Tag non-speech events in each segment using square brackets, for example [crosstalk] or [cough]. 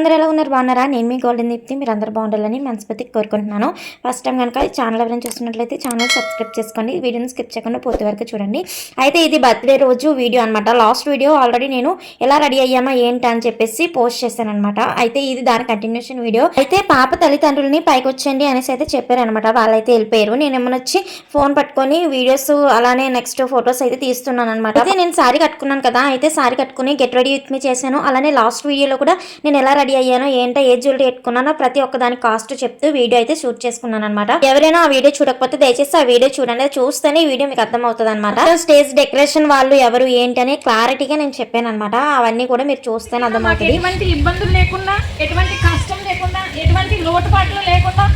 Hi అందరు ఎలా ఉన్నారు? బాగున్నారా? నేను మీ గోల్డెన్ దీప్తి మీరు అందరు బాగుండాలని మనస్ఫూర్తి కోరుకుంటున్నాను. ఫస్ట్ టైం కనుక ఛానల్ ఎవరైనా చూస్తున్నట్లయితే ఛానల్ సబ్స్క్రైబ్ చేసుకోండి. వీడియోని స్కిప్ చేయకుండా పూర్తి వరకు చూడండి. అయితే ఇది బర్త్డే రోజు వీడియో అనమాట లాస్ట్ వీడియో ఆల్రెడీ నేను ఎలా రెడీ అయ్యామా ఏంటి అని చెప్పేసి పోస్ట్ చేశాను అనమాట అయితే ఇది దాని కంటిన్యూషన్ వీడియో అయితే పాప తల్లిదండ్రులని పైకి వచ్చేయండి అనేసి అయితే చెప్పారనమాట వాళ్ళైతే వెళ్ళిపోయారు. నేను ఏమైనా వచ్చి ఫోన్ పట్టుకొని వీడియోస్ అలానే నెక్స్ట్ ఫొటోస్ అయితే తీస్తున్నాను అనమాట అయితే నేను సారీ కట్టుకున్నాను కదా. అయితే సారీ కట్టుకుని గెట్ రెడీ విత్ మీ చేశాను. అలానే లాస్ట్ వీడియోలో కూడా నేను ఎలా రెడీ అయ్యానో ఏంటో ఏ జ్యువెలరీ పెట్టుకున్నానో ప్రతి ఒక్క దాని కాస్ట్ చెప్తూ వీడియో అయితే షూట్ చేసుకున్నాను అనమాట ఎవరైనా ఆ వీడియో చూడకపోతే దయచేసి ఆ వీడియో చూడండి. చూస్తేనే వీడియో మీకు అర్థమవుతుంది అనమాట స్టేజ్ డెకరేషన్ వాళ్ళు ఎవరు ఏంటి అని క్లారిటీగా నేను చెప్పాను అనమాట అవన్నీ కూడా మీరు చూస్తేనే మాకు అర్థమవుతుంది. ఎటువంటి ఇబ్బందులు లేకుండా ఎటువంటి కష్టం లేకుండా ఎటువంటి లోటుపాట్లు లేకుండా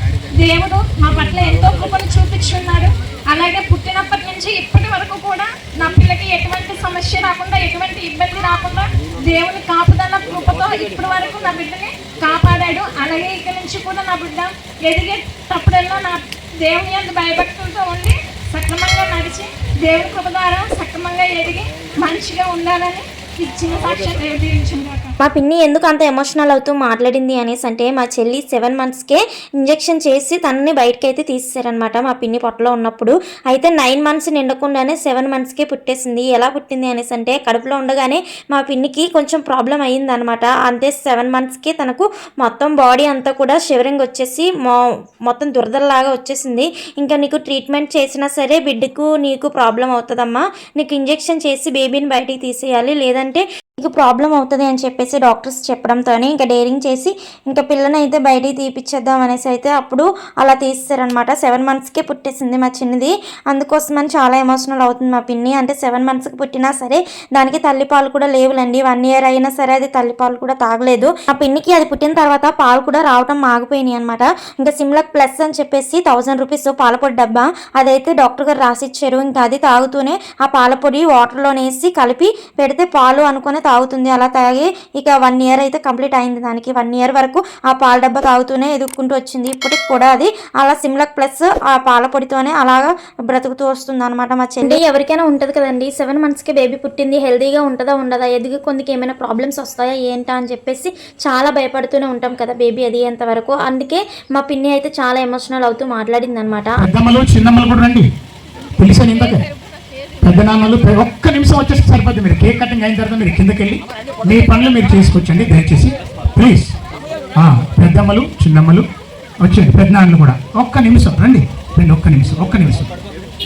దేవుడు మా పట్ల ఎంతో కృపను చూపించున్నాడు. అలాగే పుట్టినప్పటి నుంచి ఇప్పటి వరకు కూడా నా పిల్లకి ఎటువంటి సమస్య రాకుండా ఎటువంటి ఇబ్బంది రాకుండా దేవుని కాపుదల కృపతో ఇప్పటి వరకు నా బిడ్డని కాపాడాడు. అలాగే ఇక్కడి నుంచి కూడా నా బిడ్డ ఎదిగేటప్పుడల్లా నా దేవుని అందు భయభక్తులతో ఉండి సక్రమంగా నడిచి దేవుని కృప ద్వారా సక్రమంగా ఎదిగి మంచిగా ఉండాలని మా పిన్ని ఎందుకు అంత ఎమోషనల్ అవుతూ మాట్లాడింది అనేసి అంటే మా చెల్లి సెవెన్ మంత్స్కే ఇంజెక్షన్ చేసి తనని బయటకి అయితే తీసేశారనమాట మా పిన్ని పొట్టలో ఉన్నప్పుడు. అయితే నైన్ మంత్స్ నిండకుండానే సెవెన్ మంత్స్కే పుట్టేసింది. ఎలా పుట్టింది అనేసి అంటే కడుపులో ఉండగానే మా పిన్నికి కొంచెం ప్రాబ్లం అయ్యిందనమాట అంతే సెవెన్ మంత్స్కి తనకు మొత్తం బాడీ అంతా కూడా షివరింగ్ వచ్చేసి మొ మొత్తం దురదలాగా వచ్చేసింది. ఇంకా నీకు ట్రీట్మెంట్ చేసినా సరే బిడ్డకు నీకు ప్రాబ్లం అవుతుందమ్మా. నీకు ఇంజెక్షన్ చేసి బేబీని బయటికి తీసేయాలి. అంటే నీకు ప్రాబ్లం అవుతుంది అని చెప్పేసి డాక్టర్స్ చెప్పడంతోనే ఇంకా డేరింగ్ చేసి ఇంకా పిల్లని అయితే బయటికి తీపిచ్చేద్దాం అనేసి అయితే అప్పుడు అలా తీస్తారనమాట సెవెన్ మంత్స్కే పుట్టేసింది మా చిన్నది. అందుకోసమని చాలా ఎమోషనల్ అవుతుంది మా పిన్ని. అంటే సెవెన్ మంత్స్కి పుట్టినా సరే దానికి తల్లిపాలు కూడా లేవులండి. వన్ ఇయర్ అయినా సరే అది తల్లిపాలు కూడా తాగలేదు. ఆ పిన్నికి అది పుట్టిన తర్వాత పాలు కూడా రావటం ఆగిపోయినాయి అనమాట ఇంకా సిమ్లక్ ప్లస్ అని చెప్పేసి థౌసండ్ రూపీస్ పాలపొడి డబ్బా అదైతే డాక్టర్ గారు రాసిచ్చారు. ఇంకా అది తాగుతూనే ఆ పాలపొడి వాటర్లోనేసి వేసి కలిపి పెడితే పాలు అనుకునే తాగుతుంది. అలా తాగి ఇక వన్ ఇయర్ అయితే కంప్లీట్ అయింది దానికి. వన్ ఇయర్ వరకు ఆ పాల డబ్బా తాగుతూనే ఎదుక్కుంటూ వచ్చింది. ఇప్పటికి కూడా అది అలా సిమ్లక్ ప్లస్ ఆ పాల పొడితోనే అలాగా బ్రతుకుతూ వస్తుంది అనమాట మా చెల్లి. ఎవరికైనా ఉంటుంది కదండి. సెవెన్ మంత్స్కి బేబీ పుట్టింది. హెల్తీగా ఉంటుందా ఉండదా? ఎదిగి కొందికి ఏమైనా ప్రాబ్లమ్స్ వస్తాయా ఏంటా అని చెప్పేసి చాలా భయపడుతూనే ఉంటాం కదా బేబీ ఎదిగేంత వరకు. అందుకే మా పిన్ని అయితే చాలా ఎమోషనల్ అవుతూ మాట్లాడింది అనమాట చిన్నమ్మలు కూడా రండి. పెద్దనాన్నలు ఒక్క నిమిషం వచ్చేసి సరిపోద్ది. మీరు కేక్ కటింగ్ అయిన తర్వాత మీరు కిందకి వెళ్ళి మీ పనులు మీరు చేసుకొచ్చండి. దయచేసి ప్లీజ్. పెద్దమ్మలు చిన్నమ్మలు వచ్చేయండి. పెద్దనాన్నలు కూడా ఒక్క నిమిషం. రండి. రండి ఒక్క నిమిషం ఒక్క నిమిషం.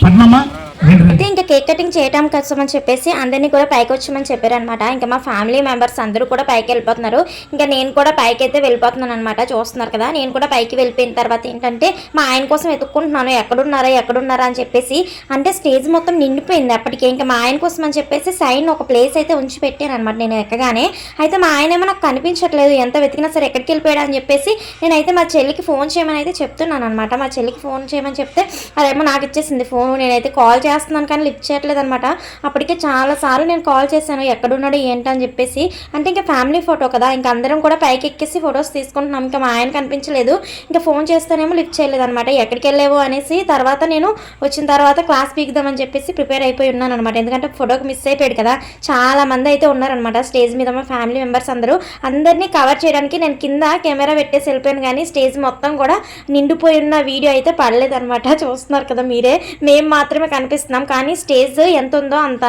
పద్మమ్మ [laughs] అయితే ఇంకా కేక్ కటింగ్ చేయడం కోసం అని చెప్పేసి అందరినీ కూడా పైకి వచ్చామని చెప్పారనమాట ఇంకా మా ఫ్యామిలీ మెంబర్స్ అందరూ కూడా పైకి వెళ్ళిపోతున్నారు. ఇంకా నేను కూడా పైకి అయితే వెళ్ళిపోతున్నాను అనమాట చూస్తున్నారు కదా నేను కూడా పైకి వెళ్ళిపోయిన తర్వాత ఏంటంటే మా ఆయన కోసం వెతుక్కుంటున్నాను. ఎక్కడున్నారా ఎక్కడున్నారా అని చెప్పేసి. అంటే స్టేజ్ మొత్తం నిండిపోయింది అప్పటికే. ఇంకా మా ఆయన కోసం అని చెప్పేసి సైన్ ఒక ప్లేస్ అయితే ఉంచి పెట్టాను అనమాట నేను ఎక్కగానే. అయితే మా ఆయన ఏమో నాకు కనిపించట్లేదు. ఎంత వెతికినా సరే ఎక్కడికి వెళ్ళిపోయాడు అని చెప్పేసి నేనైతే మా చెల్లికి ఫోన్ చేయమని అయితే చెప్తున్నాను అనమాట మా చెల్లికి ఫోన్ చేయమని చెప్తే అదేమో నాకు ఇచ్చేసింది ఫోన్. నేనైతే కాల్ చేస్తున్నాను కానీ లిఫ్ట్ చేయట్లేదు అనమాట అప్పటికే చాలా సార్లు నేను కాల్ చేశాను ఎక్కడున్నాడు ఏంటని చెప్పేసి. అంటే ఇంకా ఫ్యామిలీ ఫోటో కదా ఇంకా అందరం కూడా పైకి ఎక్కేసి ఫొటోస్ తీసుకుంటున్నాం. ఇంకా మా ఆయన కనిపించలేదు ఇంకా ఫోన్ చేస్తేనేమో లిఫ్ట్ చేయలేదు అనమాట ఎక్కడికి వెళ్ళావు అనేసి తర్వాత నేను వచ్చిన తర్వాత క్లాస్ పీకుదామని చెప్పేసి ప్రిపేర్ అయిపోయి ఉన్నాను అనమాట ఎందుకంటే ఫోటోకి మిస్ అయిపోయాడు కదా. చాలా మంది అయితే ఉన్నారనమాట స్టేజ్ మీద మా ఫ్యామిలీ మెంబర్స్ అందరూ. అందరినీ కవర్ చేయడానికి నేను కింద కెమెరా పెట్టేసి వెళ్ళిపోయాను కానీ స్టేజ్ మొత్తం కూడా నిండిపోయి ఉన్న వీడియో అయితే పడలేదన్నమాట. చూస్తున్నారు కదా మీరే. మేము మాత్రమే కనిపిస్తున్నాం కానీ స్టేజ్ ఎంత ఉందో అంత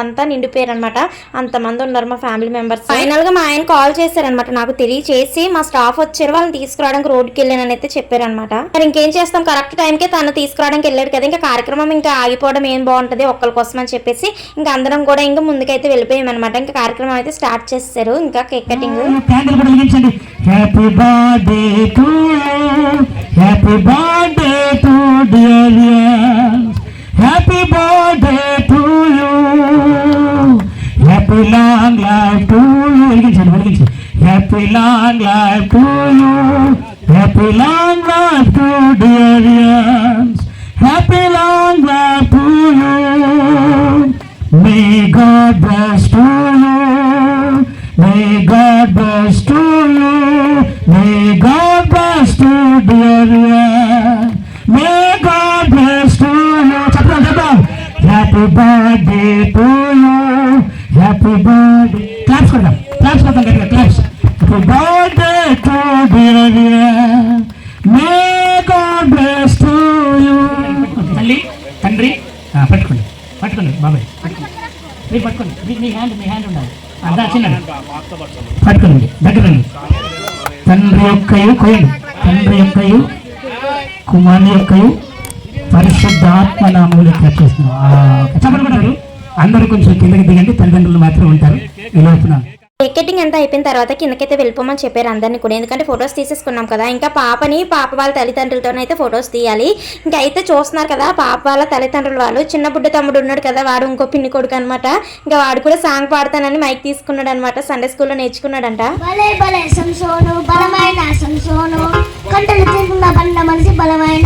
అనమాట అంతమంది ఉన్నారు మా ఫ్యామిలీ మెంబర్స్. ఫైనల్గా మా ఆయన కాల్ చేశారనమాట. నాకు తెలియచేసి మా స్టాఫ్ వచ్చారు. వాళ్ళని తీసుకురావడానికి రోడ్కి వెళ్ళానని అయితే చెప్పారనమాట. మరి ఇంకేం చేస్తాం? కరెక్ట్ టైంకే తను తీసుకురావడానికి వెళ్ళాడు కదా. ఇంకా కార్యక్రమం ఇంకా ఆగిపోవడం ఏం బాగుంటుంది? ఒక్కరి కోసం అని చెప్పేసి ఇంకా అందరం కూడా ఇంకా ముందుకైతే వెళ్ళిపోయామన్నమాట ఇంకా కార్యక్రమం అయితే స్టార్ట్ చేస్తారు ఇంకా కేక్ కటింగ్. క్యాండిల్ కూడా వెలిగించండి happy birthday to happy birthday to dear happy long life to you. Happy long life to you. Happy long life to dear Ians. Happy long life to you. May God bless to you. May God bless to you. May God bless to dear Ians. May God bless to you. Happy birthday to you. Happy birthday claps కొడదాం. Claps కొడదాం గట్టిగా. Claps happy birthday to dear dear may God bless to you తల్లి తండ్రి. పట్టుకోండి. పట్టుకోండి బాబాయ్. మీరు పట్టుకోండి. మీ హ్యాండ్ మీ హ్యాండ్ ఉండాలి. అదా చిన్న పట్టుకోండి దగ్గరండి. తండ్రి యొక్కయు కోయండి తండ్రి యొక్కయు కుమారుని యొక్కయు పరిశుద్ధాత్మ నామూలు చేస్తున్నాం చెప్పండి అందరూ కొంచెం కిందకి దిగండి తల్లిదండ్రులు మాత్రం ఉంటారు. ఈ లోపున కేక్ కటింగ్ అంతా అయిపోయిన తర్వాత కిందకైతే వెళ్ళిపోమని చెప్పారు అందరినీ కూడా. ఎందుకంటే ఫొటోస్ తీసేసుకున్నాం కదా. ఇంకా పాపని పాప వాళ్ళ తల్లిదండ్రులతోనైతే ఫొటోస్ తీయాలి. ఇంకా అయితే చూస్తున్నారు కదా పాప వాళ్ళ తల్లిదండ్రులు వాళ్ళు. చిన్న బుడ్డ తమ్ముడు ఉన్నాడు కదా వాడు ఇంకో పిన్ని కొడుకు అనమాట ఇంకా వాడు కూడా సాంగ్ పాడతానని మైక్ తీసుకున్నాడు అనమాట సండే స్కూల్లో నేర్చుకున్నాడంట. బలమైన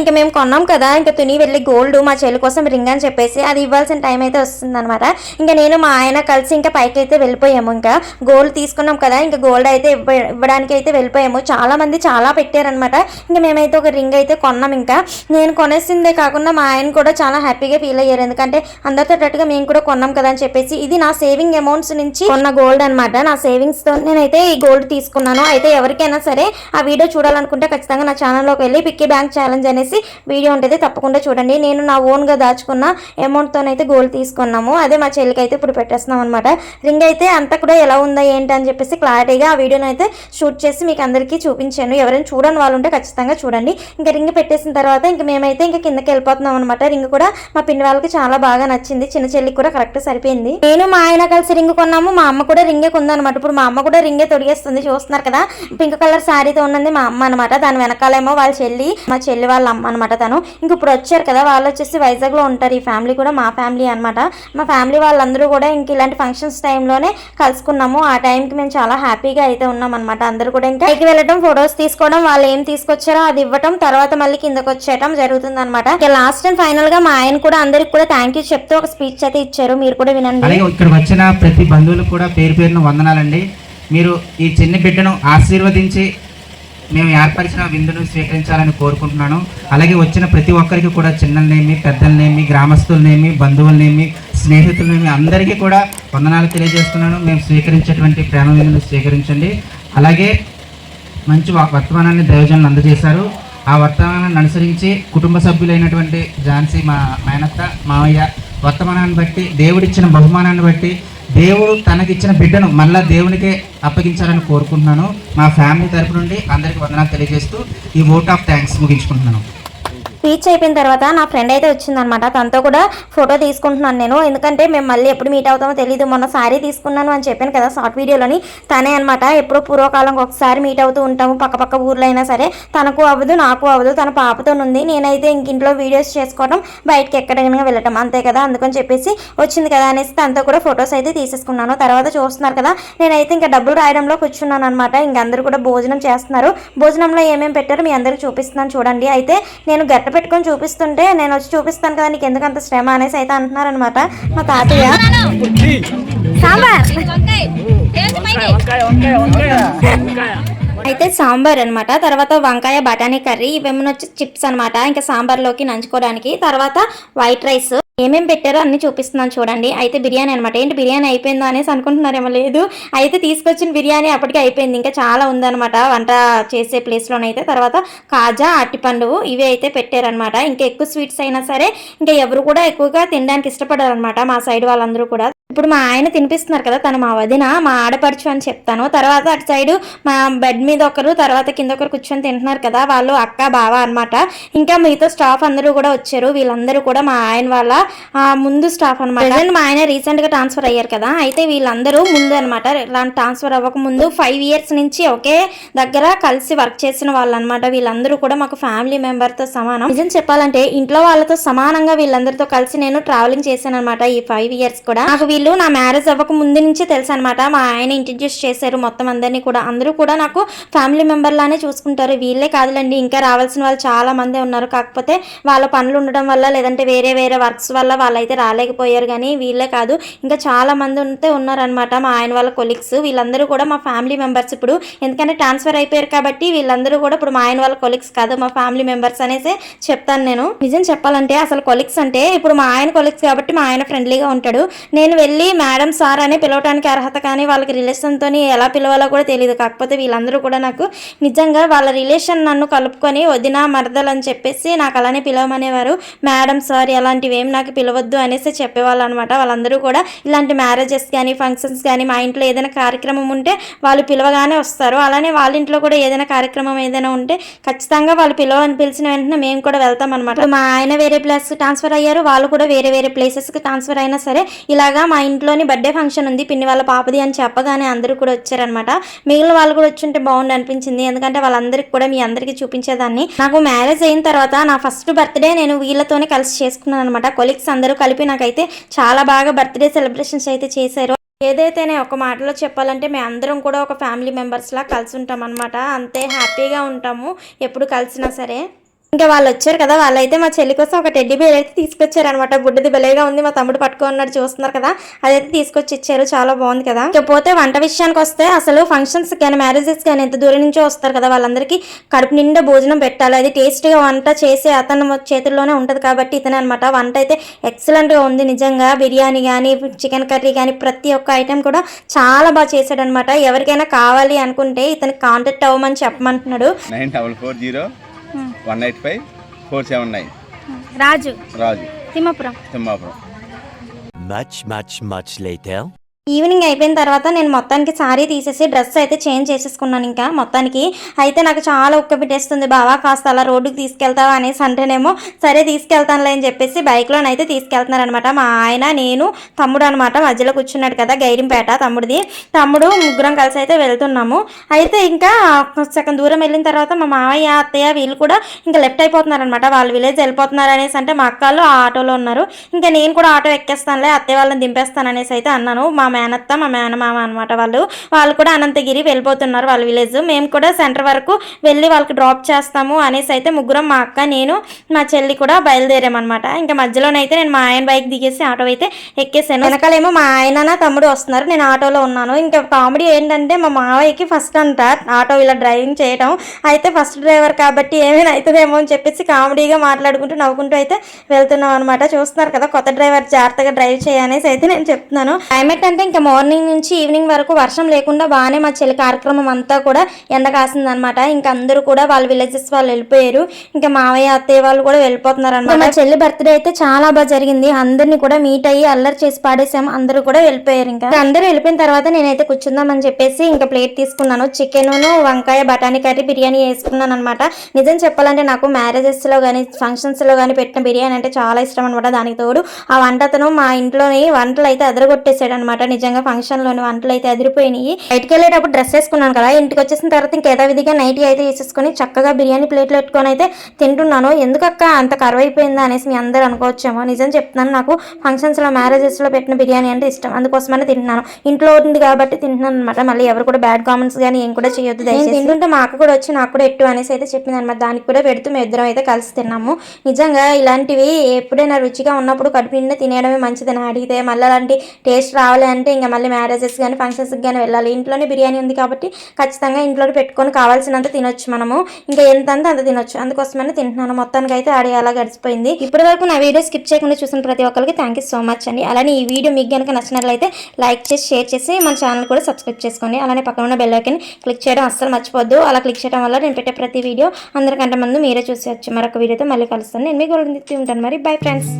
ఇంకా మేము కొన్నాం కదా ఇంకా తుని వెళ్ళి గోల్డ్ మా చెల్లి కోసం రింగ్ అని చెప్పేసి అది ఇవ్వాల్సిన టైం అయితే వస్తుందన్నమాట. ఇంకా నేను మా ఆయన కలిసి ఇంకా పైకి అయితే వెళ్ళిపోయాము ఇంకా. గోల్డ్ తీసుకున్నాం కదా ఇంకా గోల్డ్ అయితే ఇవ్వ ఇవ్వడానికి అయితే వెళ్ళిపోయాము. చాలా మంది చాలా పెట్టారనమాట ఇంకా మేమైతే ఒక రింగ్ అయితే కొన్నాం ఇంకా. నేను కొనేసిందే కాకుండా మా ఆయన కూడా చాలా హ్యాపీగా ఫీల్ అయ్యారు. ఎందుకంటే అందరితో తట్టుగా మేము కూడా కొన్నాం కదా అని చెప్పేసి ఇది నా సేవింగ్ అమౌంట్స్ నుంచి కొన్న గోల్డ్ అనమాట నా సేవింగ్స్తో నేనైతే ఈ గోల్డ్ తీసుకున్నాను. అయితే ఎవరికైనా సరే ఆ వీడియో చూడాలనుకుంటే ఖచ్చితంగా నా ఛానల్లోకి వెళ్ళి పిక్కీ బ్యాంక్ ఛాలెంజ్ అనేసి వీడియో ఉంటుంది తప్పకుండా చూడండి. నేను నా ఓన్గా దాచుకున్న అమౌంట్తోనైతే గోల్డ్ తీసుకున్నాము. అదే మా చెల్లికి అయితే ఇప్పుడు పెట్టేస్తున్నాం అనమాట రింగ్ అయితే అంతా కూడా ఎలా ఉందా ఏంటి అని చెప్పేసి క్లారిటీగా ఆ వీడియోని అయితే షూట్ చేసి మీకు అందరికీ చూపించాను. ఎవరైనా చూడని వాళ్ళు ఉంటే ఖచ్చితంగా చూడండి. ఇంకా రింగ్ పెట్టేసిన తర్వాత ఇంకా మేమైతే ఇంకా కిందకి వెళ్ళిపోతున్నాం అనమాట రింగ్ కూడా మా పిన్ని వాళ్ళకి చాలా బాగా నచ్చింది. చిన్న చెల్లికి కూడా కరెక్ట్ సరిపోయింది. నేను మా ఆయన కలిసి రింగ్ కొన్నాము. మా అమ్మ కూడా రింగే కొందనమాట ఇప్పుడు మా అమ్మ కూడా రింగే తొడిగేస్తుంది. చూస్తున్నారు కదా? పింక్ కలర్ శారీతో ఉన్నది మా అమ్మ అనమాట దాని వెనకాలేమో వాళ్ళ చెల్లి మా చెల్లి వాళ్ళ అమ్మ అనమాట తను. ఇంక ఇప్పుడు వచ్చారు కదా వాళ్ళు వచ్చేసి వైజాగ్లో ఉంటారు. ఈ ఫ్యామిలీ కూడా మా ఫ్యామిలీ అనమాట మా ఫ్యామిలీ వాళ్ళందరూ కూడా ఇంక ఇలాంటి ఫంక్షన్స్ టైంలోనే కలుసుకున్నాము. ఆ టైంకి మేము చాలా హ్యాపీగా అయితే ఉన్నాం అనమాట అందరూ కూడా ఇంకా పైకి వెళ్ళటం ఫొటోస్ తీసుకోవడం వాళ్ళు ఏం తీసుకొచ్చారో అది ఇవ్వటం తర్వాత మళ్ళీ కిందకు వచ్చేయటం జరుగుతుంది అనమాట లాస్ట్ అండ్ ఫైనల్గా మా ఆయన కూడా అందరికి కూడా థ్యాంక్ యూ చెప్తూ ఒక స్పీచ్ అయితే ఇచ్చారు. మీరు కూడా వినండి. అలాగే ఇక్కడ వచ్చిన ప్రతి బంధువులు కూడా పేరు పేరును వందనాలండి. మీరు ఈ చిన్న బిడ్డను ఆశీర్వదించి మేము ఏర్పరిచిన విందును స్వీకరించాలని కోరుకుంటున్నాను. అలాగే వచ్చిన ప్రతి ఒక్కరికి కూడా చిన్నలనేమి పెద్దలనేమి గ్రామస్తులనేమి బంధువులనేమి స్నేహితులనేమి అందరికీ కూడా వందనాలు తెలియజేస్తున్నాను. మేము స్వీకరించేటువంటి ప్రేమ విందును స్వీకరించండి. అలాగే మంచి వర్తమానాన్ని దైవజనులు అందజేశారు. ఆ వర్తమానాన్ని అనుసరించి కుటుంబ సభ్యులైనటువంటి ఝాన్సీ మా మేనత్త మావయ్య వర్తమానాన్ని బట్టి దేవుడిచ్చిన బహుమానాన్ని బట్టి దేవుడు తనకిచ్చిన బిడ్డను మళ్ళా దేవునికే అప్పగించాలని కోరుకుంటున్నాను. మా ఫ్యామిలీ తరపు నుండి అందరికీ వందనాలు తెలియజేస్తూ ఈ ఓట్ ఆఫ్ థ్యాంక్స్ ముగించుకుంటున్నాను. రీచ్ అయిపోయిన తర్వాత నా ఫ్రెండ్ అయితే వచ్చిందనమాట. తనతో కూడా ఫోటో తీసుకుంటున్నాను నేను. ఎందుకంటే మేము మళ్ళీ ఎప్పుడు మీట్ అవుతామో తెలియదు మొన్న సారీ తీసుకున్నాను అని చెప్పాను కదా షార్ట్ వీడియోలోని తనే అనమాట ఎప్పుడు పూర్వకాలం ఒకసారి మీట్ అవుతూ ఉంటాము. పక్క పక్క ఊర్లో అయినా సరే. తనకు అవ్వదు నాకు అవ్వదు. తన పాపతోనుంది ఉంది. నేనైతే ఇంక ఇంట్లో వీడియోస్ చేసుకోవడం బయటకి ఎక్కడికైనా వెళ్ళటం అంతే కదా. అందుకని చెప్పేసి వచ్చింది కదా అనేసి తనతో కూడా ఫొటోస్ అయితే తీసేసుకున్నాను. తర్వాత చూస్తున్నారు కదా నేనైతే ఇంకా డబ్బులు రాయడంలో కూర్చున్నాను అనమాట. ఇంక అందరూ కూడా భోజనం చేస్తున్నారు. భోజనంలో ఏమేమి పెట్టారో మీ అందరికి చూపిస్తున్నాను చూడండి. అయితే నేను గట్ట పెట్టుకొని చూపిస్తుంటే నేను వచ్చి చూపిస్తాను కదా నీకు ఎందుకంత శ్రమ అనేసి అయితే అంటున్నారనమాట మా తాతయ్య. సాంబార్. అయితే సాంబార్ అన్నమాట. తర్వాత వంకాయ బఠానీ కర్రీ ఇవేమో వచ్చి చిప్స్ అన్నమాట. ఇంకా సాంబార్లోకి నంచుకోవడానికి. తర్వాత వైట్ రైస్. ఏమేం పెట్టారో అన్ని చూపిస్తున్నాను చూడండి. అయితే బిర్యానీ అనమాట ఏంటి బిర్యానీ అయిపోయిందో అనేసి అనుకుంటున్నారేమో లేదు. అయితే తీసుకొచ్చిన బిర్యానీ అప్పటికి అయిపోయింది. ఇంకా చాలా ఉందన్నమాట. వంట చేసే ప్లేస్లోనైతే. తర్వాత కాజా అట్టిపండు ఇవి అయితే పెట్టారనమాట ఇంకా ఎక్కువ స్వీట్స్ అయినా సరే ఇంకా ఎవరు కూడా ఎక్కువగా తినడానికి ఇష్టపడరు అనమాట మా సైడ్ వాళ్ళందరూ కూడా. ఇప్పుడు మా ఆయన తినిపిస్తున్నారు కదా తను మా వదిన మా ఆడపడుచు అని చెప్తాను. తర్వాత అటు సైడు మా బెడ్ మీద ఒకరు తర్వాత కింద ఒకరు కూర్చొని తింటున్నారు కదా వాళ్ళు అక్క బావ అన్నమాట. ఇంకా మిగతా స్టాఫ్ అందరూ కూడా వచ్చారు. వీళ్ళందరూ కూడా మా ఆయన వాళ్ళ ముందు స్టాఫ్ అనమాట మా ఆయన రీసెంట్గా ట్రాన్స్ఫర్ అయ్యారు కదా అయితే వీళ్ళందరూ ముందు అనమాట ఇలాంటి ట్రాన్స్ఫర్ అవ్వక ముందు ఫైవ్ ఇయర్స్ నుంచి ఒకే దగ్గర కలిసి వర్క్ చేసిన వాళ్ళు అనమాట వీళ్ళందరూ కూడా మాకు ఫ్యామిలీ మెంబర్తో సమానం. నిజం చెప్పాలంటే ఇంట్లో వాళ్ళతో సమానంగా వీళ్ళందరితో కలిసి నేను ట్రావెలింగ్ చేశాను అనమాట ఈ ఫైవ్ ఇయర్స్ కూడా. నాకు వీళ్ళు నా మ్యారేజ్ అవ్వక ముందు నుంచి తెలుసు అనమాట మా ఆయన ఇంట్రడ్యూస్ చేశారు మొత్తం అందరినీ కూడా. అందరూ కూడా నాకు ఫ్యామిలీ మెంబర్లానే చూసుకుంటారు. వీళ్ళే కాదులేండి ఇంకా రావాల్సిన వాళ్ళు చాలా మంది ఉన్నారు. కాకపోతే వాళ్ళ పనులు ఉండడం వల్ల లేదంటే వేరే వేరే వర్క్స్ వల్ల వాళ్ళైతే రాలేకపోయారు కానీ వీళ్ళే కాదు. ఇంకా చాలా మంది ఉంటే ఉన్నారనమాట మా ఆయన వాళ్ళ కొలీగ్స్. వీళ్ళందరూ కూడా మా ఫ్యామిలీ మెంబర్స్ ఇప్పుడు. ఎందుకంటే ట్రాన్స్ఫర్ అయిపోయారు కాబట్టి వీళ్ళందరూ కూడా ఇప్పుడు మా ఆయన వాళ్ళ కొలీగ్స్ కాదు మా ఫ్యామిలీ మెంబర్స్ అనేసి చెప్తాను నేను. నిజం చెప్పాలంటే అసలు కొలీగ్స్ అంటే ఇప్పుడు మా ఆయన కొలీగ్స్ కాబట్టి మా ఆయన ఫ్రెండ్లీగా ఉంటాడు. నేను వెళ్ళి మేడం సార్ అని పిలవటానికి అర్హత కానీ వాళ్ళకి రిలేషన్తో ఎలా పిలవాలో కూడా తెలియదు కాకపోతే వీళ్ళందరూ కూడా నాకు నిజంగా వాళ్ళ రిలేషన్ నన్ను కలుపుకొని వదిన మరదలు అని చెప్పేసి నాకు అలానే పిలవమనేవారు. మేడం సార్ అలాంటివి ఏం నాకు పిలవద్దు అనేసి చెప్పేవాళ్ళు అనమాట వాళ్ళందరూ కూడా ఇలాంటి మ్యారేజెస్ కానీ ఫంక్షన్స్ కానీ మా ఇంట్లో ఏదైనా కార్యక్రమం ఉంటే వాళ్ళు పిలవగానే వస్తారు. అలానే వాళ్ళ ఇంట్లో కూడా ఏదైనా కార్యక్రమం ఏదైనా ఉంటే ఖచ్చితంగా వాళ్ళు పిలవని పిలిచిన వెంటనే మేము కూడా వెళ్తాం అనమాట మా ఆయన వేరే ప్లేస్కి ట్రాన్స్ఫర్ అయ్యారు. వాళ్ళు కూడా వేరే వేరే ప్లేసెస్కి ట్రాన్స్ఫర్ అయినా సరే ఇలాగా మా ఇంట్లోని బర్త్డే ఫంక్షన్ ఉంది పిన్ని వాళ్ళ పాపది అని చెప్పగానే అందరూ కూడా వచ్చారనమాట మిగిలిన వాళ్ళు కూడా వచ్చుంటే బాగుండు అనిపించింది. ఎందుకంటే వాళ్ళందరికీ కూడా మీ అందరికీ చూపించేదాన్ని. నాకు మ్యారేజ్ అయిన తర్వాత నా ఫస్ట్ బర్త్డే నేను వీళ్ళతోనే కలిసి చేసుకున్నాను అనమాట కొలీగ్స్ అందరూ కలిపి నాకైతే చాలా బాగా బర్త్డే సెలబ్రేషన్స్ అయితే చేశారు. ఏదైతేనే ఒక మాటలో చెప్పాలంటే మేము అందరం కూడా ఒక ఫ్యామిలీ మెంబర్స్లా కలిసి ఉంటాం అనమాట అంతే హ్యాపీగా ఉంటాము ఎప్పుడు కలిసినా సరే. ఇంకా వాళ్ళు వచ్చారు కదా వాళ్ళైతే మా చెల్లి కోసం ఒక టెడ్డీ బేర్ అయితే తీసుకొచ్చారనమాట. బుడ్డది బలేగా ఉంది మా తమ్ముడు పట్టుకున్నాడు చూస్తున్నారు కదా అదైతే తీసుకొచ్చి ఇచ్చారు చాలా బాగుంది కదా. ఇకపోతే వంట విషయానికి వస్తే అసలు ఫంక్షన్స్ కానీ మ్యారేజెస్ కానీ ఎంత దూరం నుంచో వస్తారు కదా వాళ్ళందరికీ కడుపు నిండా భోజనం పెట్టాలి. అది టేస్ట్గా వంట చేసే అతను చేతుల్లోనే ఉంటుంది కాబట్టి ఇతనే అనమాట. వంట అయితే ఎక్సలెంట్గా ఉంది నిజంగా. బిర్యానీ కానీ చికెన్ కర్రీ కానీ ప్రతి ఒక్క ఐటెం కూడా చాలా బాగా చేశాడనమాట. ఎవరికైనా కావాలి అనుకుంటే ఇతనికి కాంటాక్ట్ అవ్వమని చెప్పమంటున్నాడు. Nine double four zero one eight five four seven nine. Raju. Raju. Thimmapuram. Thimmapuram. Much, much, much later. Evening అయిపోయిన తర్వాత నేను మొత్తానికి సారీ తీసేసి డ్రెస్ అయితే చేంజ్ చేసేసుకున్నాను ఇంకా మొత్తానికి. అయితే నాకు చాలా ఉక్క పెట్టేస్తుంది బావా కాస్త అలా రోడ్డుకి తీసుకెళ్తావా అనేసి అంటేనేమో సరే తీసుకెళ్తానులే అని చెప్పేసి బైక్లోనైతే తీసుకెళ్తున్నారనమాట. మా ఆయన నేను తమ్ముడు అనమాట మధ్యలో కూర్చున్నాడు కదా గైరింపేట తమ్ముడిది. తమ్ముడు ముగ్గురం కలిసి అయితే వెళ్తున్నాము. అయితే ఇంకా సగం దూరం వెళ్ళిన తర్వాత మా మామయ్య అత్తయ్య వీళ్ళు కూడా ఇంకా లెఫ్ట్ అయిపోతున్నారనమాట. వాళ్ళు విలేజ్ వెళ్ళిపోతున్నారు అనేసి అంటే మా అక్కలు ఆ ఆటోలో ఉన్నారు. ఇంకా నేను కూడా ఆటో ఎక్కేస్తానులే అత్తయ్య వాళ్ళని దింపేస్తాను అనేసి అయితే అన్నాను. మా మేనత్త మా మేనమామ అనమాట వాళ్ళు. వాళ్ళు కూడా అనంతగిరి వెళ్ళిపోతున్నారు వాళ్ళ విలేజ్. మేము కూడా సెంటర్ వరకు వెళ్ళి వాళ్ళకి డ్రాప్ చేస్తాము అనేసి అయితే ముగ్గురం మా అక్క నేను మా చెల్లి కూడా బయలుదేరామన్నమాట. ఇంకా మధ్యలోనైతే నేను మా ఆయన బైక్ దిగేసి ఆటో అయితే ఎక్కేసాను. వెనకాలేమో మా ఆయన నా తమ్ముడు వస్తున్నారు. నేను ఆటోలో ఉన్నాను. ఇంకా కామెడీ ఏంటంటే మా మావయ్యకి ఫస్ట్ అంట ఆటో ఇలా డ్రైవింగ్ చేయడం అయితే ఫస్ట్ డ్రైవర్ కాబట్టి ఏమైనా అవుతుందేమో అని చెప్పేసి కామెడీగా మాట్లాడుకుంటూ నవ్వుకుంటూ అయితే వెళ్తున్నాం అనమాట చూస్తున్నారు కదా కొత్త డ్రైవర్ జాగ్రత్తగా డ్రైవ్ చేయనేసి అయితే నేను చెప్తున్నాను. క్లైమేట్ అంటే ఇంకా మార్నింగ్ నుంచి ఈవినింగ్ వరకు వర్షం లేకుండా బాగానే మా చెల్లి కార్యక్రమం అంతా కూడా ఎండ కాసిందనమాట ఇంకా అందరూ కూడా వాళ్ళ విలేజెస్ వాళ్ళు వెళ్ళిపోయారు. ఇంకా మావయ్య అత్తయ్య వాళ్ళు కూడా వెళ్ళిపోతున్నారు అనమాట మా చెల్లి బర్త్డే అయితే చాలా బాగా జరిగింది. అందరినీ కూడా మీట్ అయ్యి అల్లరి చేసి పాడేసాం. అందరూ కూడా వెళ్ళిపోయారు ఇంకా. అందరూ వెళ్ళిపోయిన తర్వాత నేనైతే కూర్చుందామని చెప్పేసి ఇంకా ప్లేట్ తీసుకున్నాను. చికెన్ వంకాయ బఠానీ కర్రీ బిర్యానీ వేసుకున్నాను అనమాట నిజం చెప్పాలంటే నాకు మ్యారేజెస్లో కానీ ఫంక్షన్స్లో కానీ పెట్టిన బిర్యానీ అంటే చాలా ఇష్టం అనమాట దానికి తోడు ఆ వంటతను మా ఇంట్లోని వంటలు అయితే అదరగొట్టేసాడు అనమాట నిజంగా ఫంక్షన్లోని వంటలు అయితే అదిరిపోయినాయి. బయటికి వెళ్ళేటప్పుడు డ్రెస్ వేసుకున్నాను కదా ఇంటికి వచ్చేసిన తర్వాత ఇంకా యథావిధిగా నైటీ అయితే వేసేసుకొని చక్కగా బిర్యానీ ప్లేట్లు పెట్టుకొని అయితే తింటున్నాను. ఎందుకక్క అంత కరువు అయిపోయిందా అనేసి మీ అందరూ అనుకోవచ్చేమో. నిజం చెప్తున్నాను నాకు ఫంక్షన్స్లో మ్యారేజెస్లో పెట్టిన బిర్యానీ అంటే ఇష్టం. అందుకోసమనే తింటున్నాను. ఇంట్లో ఉంది కాబట్టి తింటున్నాను అనమాట మళ్ళీ ఎవరు కూడా బ్యాడ్ కామెంట్స్ కానీ ఏం కూడా చేయొద్దు దయచేసి. తింటుంటే మా అక్క కూడా వచ్చి నాకు కూడా ఎట్టు అనేసి అయితే చెప్పింది అనమాట దానికి కూడా పెడుతూ మేము ఇద్దరం అయితే కలిసి తిన్నాము. నిజంగా ఇలాంటివి ఎప్పుడైనా రుచిగా ఉన్నప్పుడు కడుపు నిండా తినేయడమే మంచిదని అడిగితే మళ్ళీ అలాంటి టేస్ట్ రావాలి అంటే ఇంకా మళ్ళీ మ్యారేజెస్ కానీ ఫంక్షన్స్కి కానీ వెళ్ళాలి. ఇంట్లోనే బిర్యానీ ఉంది కాబట్టి ఖచ్చితంగా ఇంట్లోనే పెట్టుకొని కావాల్సినంత తినొచ్చు మనము. ఇంకా ఎంత అంత అంత తినొచ్చు. అందుకోసమని తింటున్నాను. మొత్తానికి అయితే ఆడి అలా గడిచిపోయింది. ఇప్పటి వరకు నా వీడియో స్కిప్ చేయకుండా చూసిన ప్రతి ఒక్కరికి థ్యాంక్ యూ సో మచ్ అండి. అలానే ఈ వీడియో మీకు కనుక నచ్చినట్లయితే లైక్ చేసి షేర్ చేసి మన ఛానల్ కూడా సబ్స్క్రైబ్ చేసుకోండి. అలానే పక్కన ఉన్న బెల్ ఐకన్ క్లిక్ చేయడం అస్సలు మర్చిపోద్దు. అలా క్లిక్ చేయడం వల్ల నేను పెట్టే ప్రతి వీడియో అందరికంటే ముందు మీరే చూసేయచ్చు మరొక వీడియోతో మళ్ళీ కలుస్తాను. నేను మీకు ఉంటాను మరి. Bye friends